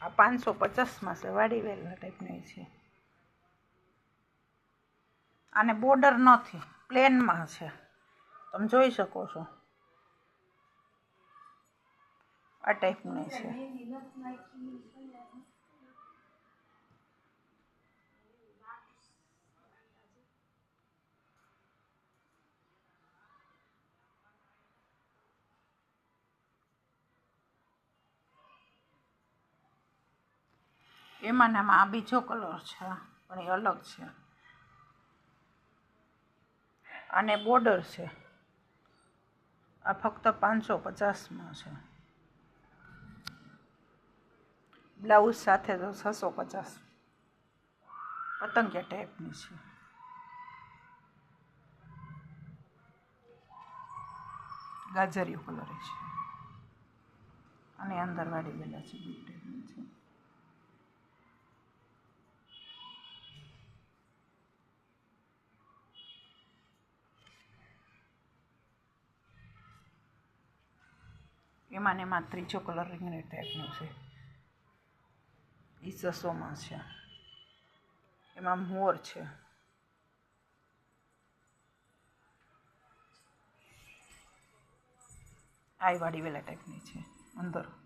આ પાંચસો પચાસમાં છે, વાડી વેલા ટાઈપની છે. આને બોર્ડર નથી પ્લેનમાં છે. તમે જોઈ શકો છો. આ ટાઈપની છે. એમાં આ બીજો કલર છે, પણ એ અલગ છે. આને બોર્ડર છે. આ ફક્ત પાંચસો પચાસમાં છે. બ્લાઉઝ સાથે તો છસો પચાસ. પતંગિયા ટાઈપની છે. ગાજરિયો કલર છે. અને અંદર વાળી ગયેલા છે એમાં ને એમાં ત્રીજો કલર રીંગણી ટાઈપનો છે. એ છે. એમાં મોર છે. આઈ વાળી વેલા ટાઈપની છે. અંદર.